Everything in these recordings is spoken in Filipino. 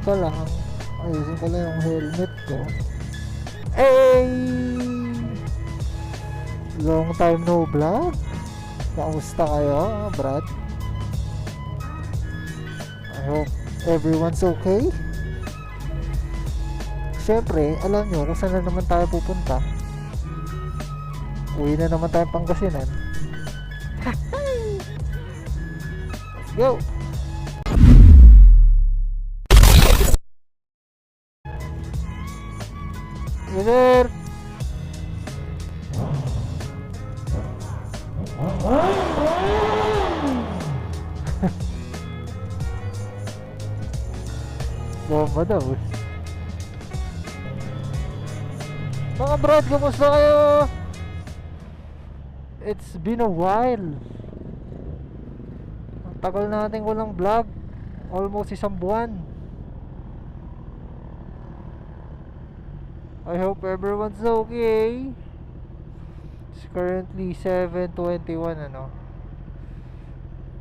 Teka lang, ayusin ko lang yung helmet ko. Hey! Long time no vlog. Kamusta kayo brad? I hope everyone's okay. Siyempre, alam nyo kung saan na naman tayo pupunta. Uwi na naman tayo Pangasinan. Let's go! Yes, sir! Bomba daw eh. Mga brad, kamusta kayo? It's been a while. Ang tagal natin walang vlog. Almost isang buwan. I hope everyone's okay. It's currently 7.21 ano.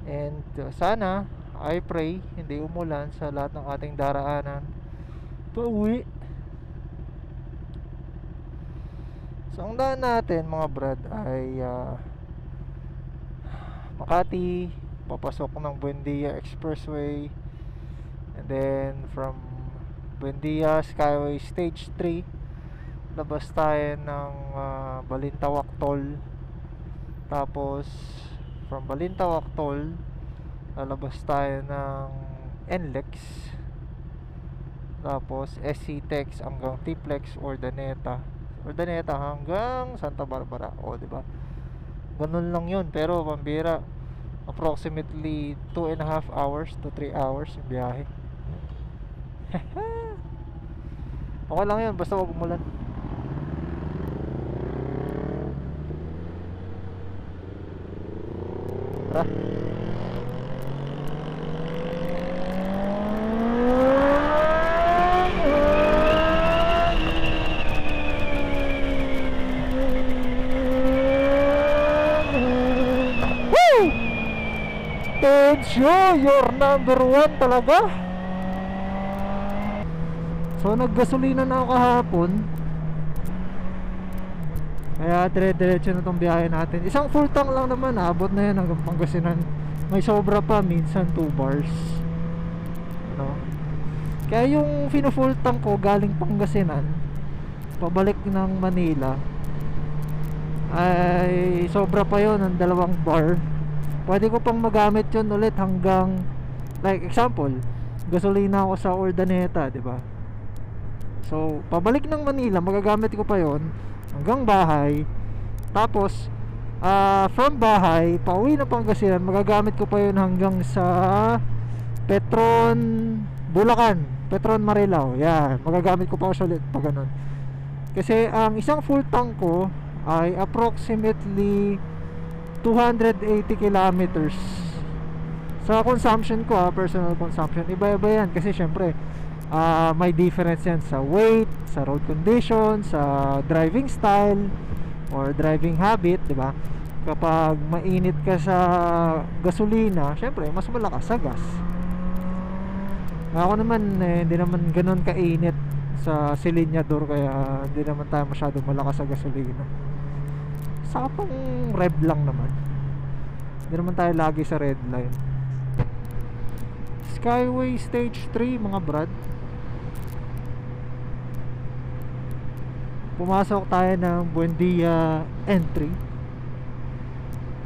And uh, sana, I pray, hindi umulan sa lahat ng ating daraanan. Pauwi. So, ang daan natin mga brad ay ah, Makati, papasok ng Buendia Expressway and then from Buendia Skyway Stage 3 labas tayo ng ah, Balintawak Toll. Tapos from Balintawak Toll lalabas tayo ng NLEX tapos SC Tex hanggang Tiplex Ordaneta Ordaneta hanggang Santa Barbara. O di ba? Ganun lang yun. Pero pambira approximately 2 and a half hours to 3 hours yung biyahe. Okay lang yun. Basta wag umulan Woo! Tensyo, you're number one talaga. So naggasolina na ako kahapon. Kaya dire-diretso na tong biyahe natin. Isang full tank lang naman, abot na yan hanggang Pangasinan. May sobra pa, minsan 2 bars. Ano? Kaya yung fino-full tank ko galing Pangasinan, pabalik ng Manila, ay sobra pa yon ng dalawang bar. Pwede ko pang magamit yon ulit hanggang, like example, gasolina ako sa Ordaneta, di ba? So, pabalik ng Manila, magagamit ko pa yon hanggang bahay. Tapos, ah from bahay, pauwi na Pangasinan, magagamit ko pa yun hanggang sa Petron Bulacan, Petron Marilao. Yan, magagamit ko pa ulit pa ganun. Kasi ang isang full tank ko ay approximately 280 kilometers. Sa consumption ko, ah, personal consumption, iba-iba yan kasi syempre ah may difference yan sa weight, sa road condition, sa driving style or driving habit, 'di ba? Kapag mainit ka sa gasolina, syempre mas malakas sa gas. Ako naman eh, hindi naman ganoon kainit sa silinyador kaya hindi naman tayo masyadong malakas sa gasolina. Sa pang rev lang naman. Hindi naman tayo lagi sa red line. Skyway Stage 3 mga brad Pumasok tayo ng Buendia entry.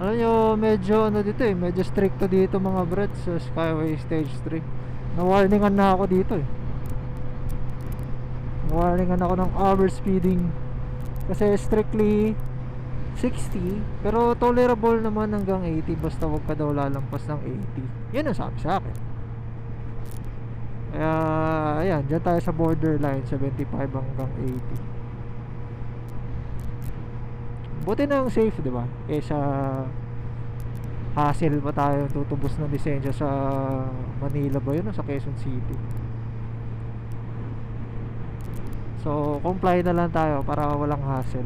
Alam nyo medyo ano dito eh Medyo stricto dito mga brad sa Skyway Stage 3 Nawarningan na ako dito eh. Nawarningan ako ng overspeeding Kasi strictly 60 Pero tolerable naman hanggang 80 Basta wag ka daw lalampas ng 80 Yan ang sabi sa akin. Kaya ayan Diyan tayo sa borderline 75 hanggang 80 Buti na yung safe di ba? Kaysa Hassle pa tayo tutubos ng lisensya sa Manila ba yun o sa Quezon City? So comply na lang tayo Para walang hassle.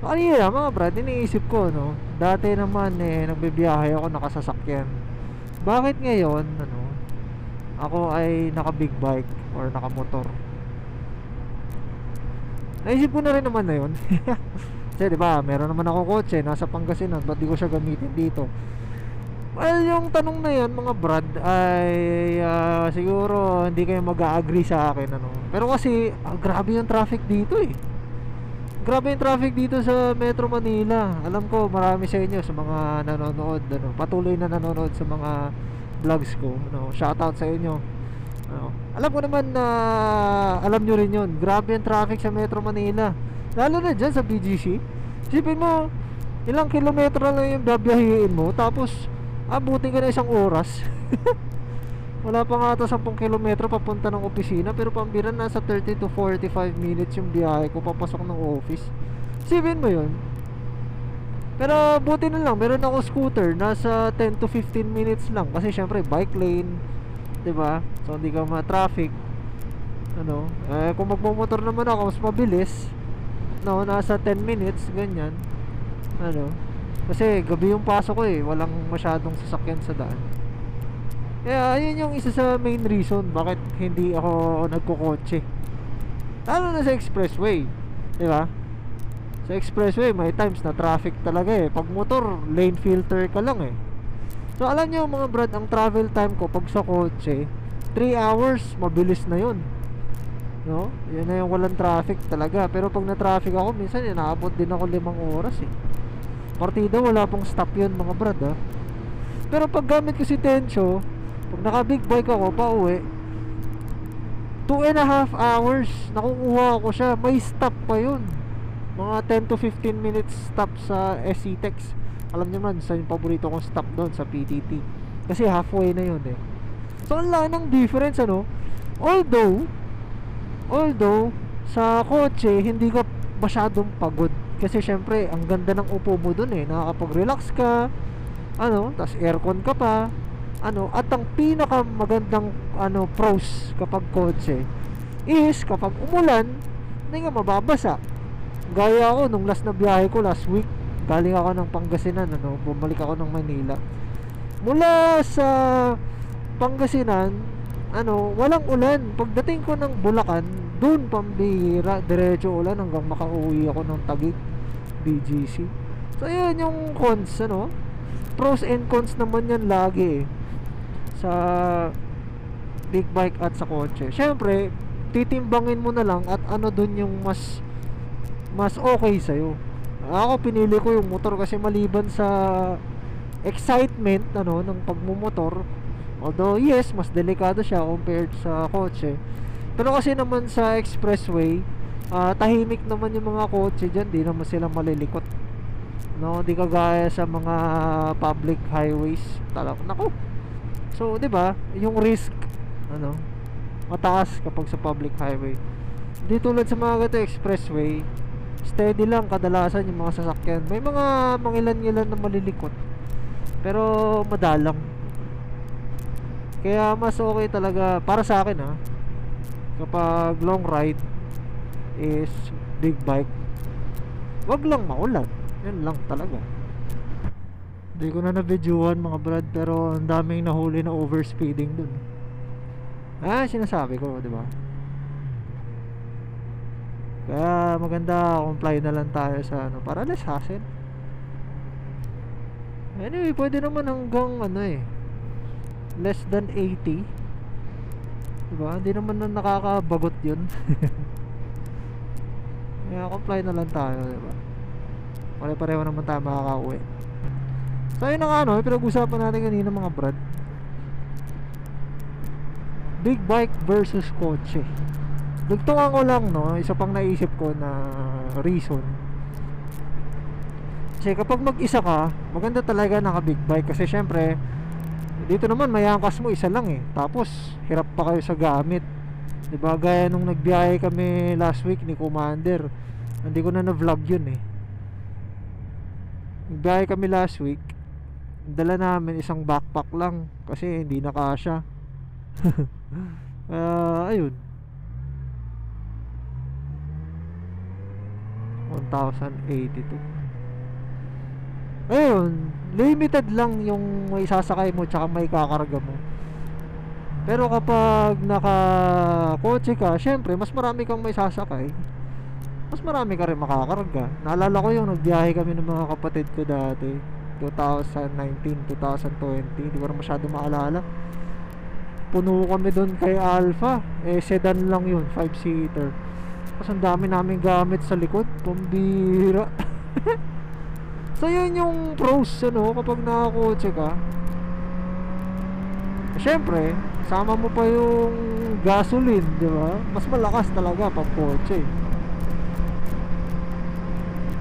Kanina mga brad, iniisip ko no? Dati naman eh nagbibiyahe ako nakasasakyan. Bakit ngayon ano ako ay naka big bike or naka motor naisip ko na rin naman na yun. Kasi di ba meron naman ako kotse nasa Pangasinan ba't di ko siya gamitin dito? Well yung tanong na yan mga brad ay ah, siguro hindi kayo mag-agree sa akin ano. Pero kasi ah, grabe yung traffic dito eh. Grabe yung traffic dito sa Metro Manila. Alam ko marami sa inyo sa mga nanonood ano, patuloy na nanonood sa mga vlogs ko ano, shoutout sa inyo ano, alam ko naman na alam nyo rin yun. Grabe yung traffic sa Metro Manila. Lalo na dyan sa BGC isipin mo ilang kilometro lang yung babiyahiin mo tapos abutin ka na isang oras. Wala pa nga ito 10 kilometro papunta ng opisina pero pambiran nasa 30 to 45 minutes yung biyahe ko papasok ng office. Isipin mo yun. Pero buti na lang meron ako scooter nasa 10 to 15 minutes lang. Kasi syempre bike lane 'di ba? So hindi ka ma-traffic. Ano? Eh kung magmo-motor naman ako mas mabilis. No nasa 10 minutes ganyan. Ano? Kasi gabi yung pasok ko eh. Walang masyadong sasakyan sa daan. Kaya ayun yung isa sa main reason bakit hindi ako nagkokotse lalo na sa expressway di ba? Sa expressway may times na traffic talaga eh. Pag motor lane filter ka lang eh so alam nyo mga brad ang travel time ko pag sa kotse 3 hours mabilis na yun. No? Yan na yung walang traffic talaga. Pero pag na traffic ako minsan inaabot din ako limang oras eh. Partida wala pong stop yun mga brad ah. Pero pag gamit ko si Tencho pag naka big bike ako pa uwi 2 and a half hours nakukuha ko siya. May stop pa yun. Mga 10 to 15 minutes stop sa SC Tex alam niyo man sa yung paborito kong stop doon? Sa PTT kasi halfway na yun eh. So ang laki ng difference ano? Although although sa kotse hindi ka masyadong pagod. Kasi syempre ang ganda ng upo mo dun eh. Nakakapag-relax ka ano tas aircon ka pa ano at ang pinaka magandang ano pros kapag kotse is kapag umulan hindi ka mababasa. Gaya ako nung last na biyahe ko last week galing ako ng Pangasinan ano? Bumalik ako ng Manila. Mula sa Pangasinan ano walang ulan. Pagdating ko ng Bulacan doon pambihira diretso ulan hanggang makauwi ako ng Taguig BGC so yun yung cons ano? Pros and cons naman yan lagi eh. Sa big bike at sa kotse. Syempre, titimbangin mo na lang at ano dun yung mas mas okay sa iyo. Ako pinili ko yung motor kasi maliban sa excitement ano ng pagmumotor. Although yes, mas delikado siya compared sa kotse. Pero kasi naman sa expressway, uh, tahimik naman yung mga kotse diyan, di naman sila malilikot. No, di kagaya sa mga public highways. Talaga nako So, 'di ba? Yung risk ano, mataas kapag sa public highway. Di tulad sa mga ganito expressway, steady lang kadalasan yung mga sasakyan. May mga mangilan-ngilan na malilikot. Pero madalang. Kaya mas okay talaga para sa akin ha. Kapag long ride is big bike. Wag lang maulan. Yan lang talaga. Hindi ko na na-videoan mga brad pero ang daming nahuli na overspeeding dun. Ah, sinasabi ko, di ba? Kaya maganda comply na lang tayo sa ano para less hassle. Anyway, pwede naman hanggang ano eh less than 80. Diba? Hindi naman na nakakabagot yun. Kaya comply na lang tayo, diba? Pare-pareho naman tayo makakauwi. So yun ang ano, pinag-usapan natin kanina mga brad. Big bike versus kotse. Dugtungan ko lang no, isa pang naisip ko na reason. Kasi kapag mag-isa ka, maganda talaga naka big bike kasi syempre dito naman may angkas mo isa lang eh. Tapos hirap pa kayo sa gamit. 'Di ba? Gaya nung nagbiyahe kami last week ni Commander. Hindi ko na na-vlog 'yun eh. Nagbiyahe kami last week dala namin isang backpack lang kasi hindi na kasya uh, ayun 1082 ayun, limited lang yung may sasakay mo tsaka may kakarga mo. Pero kapag naka kotse ka, syempre mas marami kang may sasakay. Mas marami ka rin makakarga. Naalala ko yung nagbiyahe kami ng mga kapatid ko dati. 2019, 2020, hindi ko na masyado maalala. Puno kami doon kay Alpha. Eh, sedan lang yun, 5-seater. Tapos ang dami namin gamit sa likod, pambira. so yun yung pros, ano, kapag nakakotse ka. Siyempre, sama mo pa yung gasoline, di ba? Mas malakas talaga pag kotse.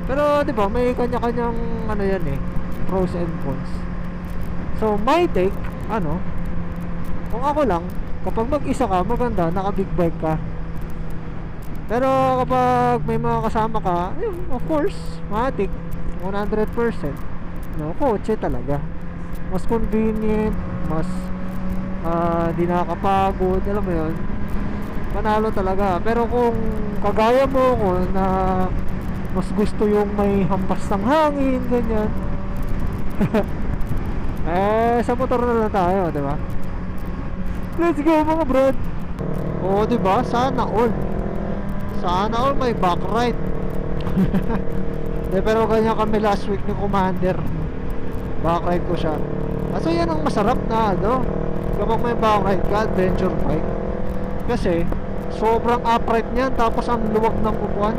Pero, di ba, may kanya-kanyang ano yan eh, pros and cons. So, my take, ano, kung ako lang, kapag mag-isa ka, maganda, naka-big bike ka. Pero kapag may mga kasama ka, of course, matik, 100%. No, kotse talaga. Mas convenient, mas ah, di nakakapagod, alam mo yun. Panalo talaga. Pero kung kagaya mo ko na mas gusto yung may hampas ng hangin, ganyan. eh, sa motor na lang tayo, di ba? Let's go mga brad. Oo, di ba? Sana all. Sana all may back right. De, pero ganyan kami last week ni Commander. Back ride ko siya. Kaso yan ang masarap na ano. Kapag may back ride ka, adventure bike. Kasi, sobrang upright niyan tapos ang luwag ng upuan.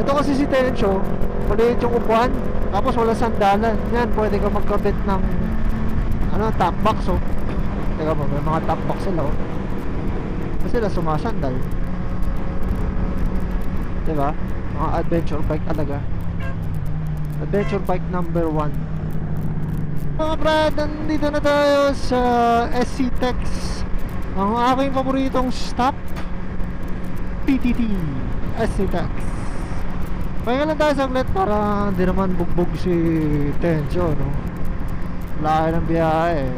Ito kasi si Tencho, maliit yung upuan, tapos wala sandalan. Yan, pwede ka magkabit ng ano, top box oh. Teka mo, may mga top box sila oh. Kasi sila sumasandal. Diba? Mga adventure bike talaga. Adventure bike number one. Mga brad, nandito na tayo sa SC Tex. Ang aking paboritong stop, PTT SC Tex. Pahinga lang tayo saglit para hindi naman bugbog si Tencho, no? Laki ng biyahe.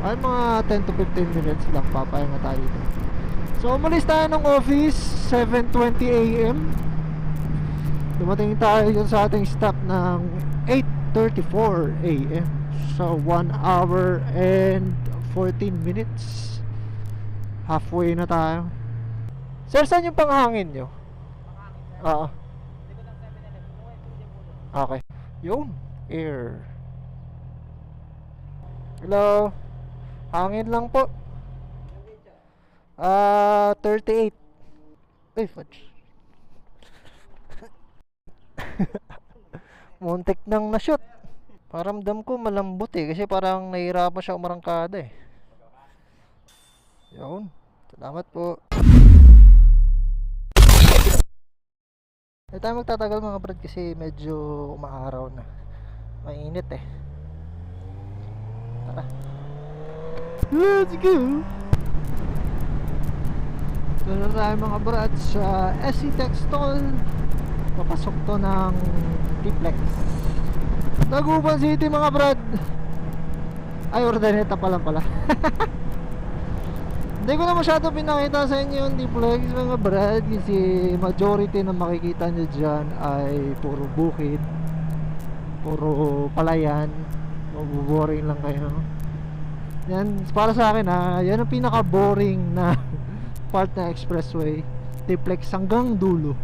Ay, mga 10 to 15 minutes lang papahinga tayo dito. So, umalis tayo ng office 7.20 a.m. Dumating tayo dun sa ating stop ng 8.34 a.m. So, 1 hour and 14 minutes. Halfway na tayo. Sir, saan yung panghangin nyo? Oo. Okay. Yun. Air. Hello. Hangin lang po. Ah, 38. Uy, fudge. Muntik nang na-shoot. Paramdam ko malambot eh kasi parang nahihirapan siya umarangkada eh. Yun. Salamat po. Hindi tayo magtatagal mga brad kasi medyo umaaraw na. Mainit eh. Tara. Let's go! Ito na tayo mga brad sa SC Textol. Papasok to ng T-Flex. Taguban City mga brad. Ay, Ordaneta pa lang pala. Hindi ko na masyado pinakita sa inyo yung T-Flex mga brad kasi majority na makikita nyo dyan ay puro bukid, puro palayan, mabuboring lang kayo. Yan, para sa akin ha, yan ang pinaka-boring na part na expressway. T-Flex hanggang dulo.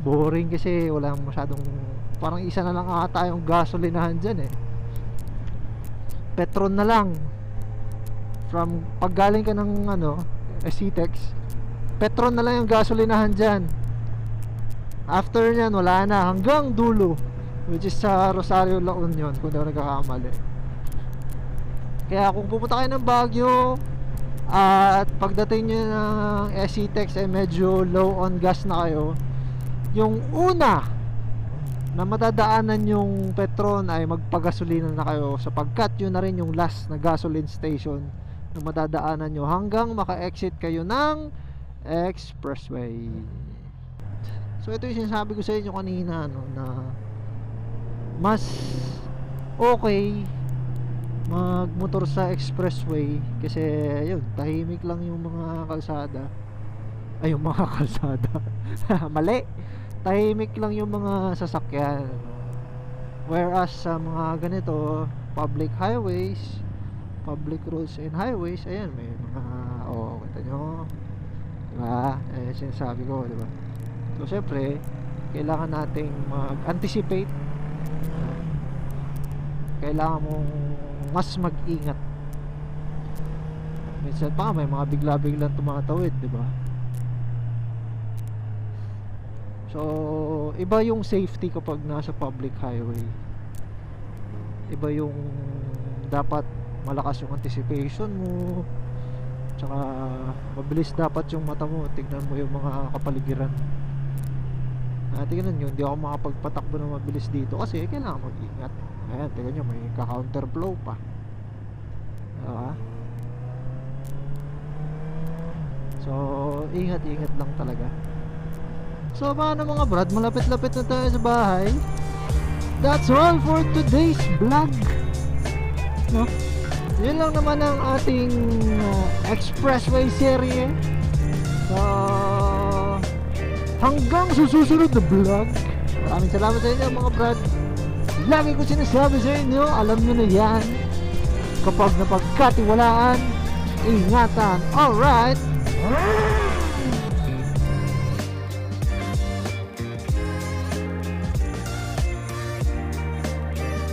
Boring kasi wala masyadong, parang isa na lang ata yung gasolinahan dyan eh. Petron na lang from pag galing ka ng ano Ctex Petron na lang yung gasolinahan dyan after nyan wala na hanggang dulo which is sa Rosario La Union kung ako nagkakamali kaya kung pupunta kayo ng Baguio at pagdating nyo ng Ctex ay medyo low on gas na kayo yung una na madadaanan yung Petron ay magpagasolina na kayo sapagkat yun na rin yung last na gasoline station na madadaanan nyo hanggang maka-exit kayo ng expressway. So ito yung sinasabi ko sa inyo kanina no, na mas okay magmotor sa expressway kasi yun, tahimik lang yung mga kalsada. Ay, yung mga kalsada. Mali. Tahimik lang yung mga sasakyan. Whereas sa mga ganito, public highways, public roads and highways, ayan, may mga, oh, kita nyo, diba? Eh, sinasabi ko, diba? So, syempre, kailangan nating mag-anticipate. Ah, Kailangan mong mas mag-ingat. Minsan pa, may mga bigla-biglang tumatawid, diba? So, iba yung safety kapag nasa public highway. Iba yung dapat malakas yung anticipation mo. Tsaka mabilis dapat yung mata mo. Tignan mo yung mga kapaligiran. Ah, tignan nyo, hindi ako makapagpatakbo na mabilis dito kasi kailangan mag-ingat. Ayan, tignan nyo, may ka-counterflow pa. Diba? So, ingat-ingat lang talaga. So paano mga brad, malapit-lapit na tayo sa bahay. That's all for today's vlog. No? Yun lang naman ang ating uh, expressway serye. So, hanggang susunod na vlog. Maraming salamat sa inyo mga brad. Lagi ko sinasabi sa inyo, alam nyo na yan. Kapag napagkatiwalaan, ingatan. Alright.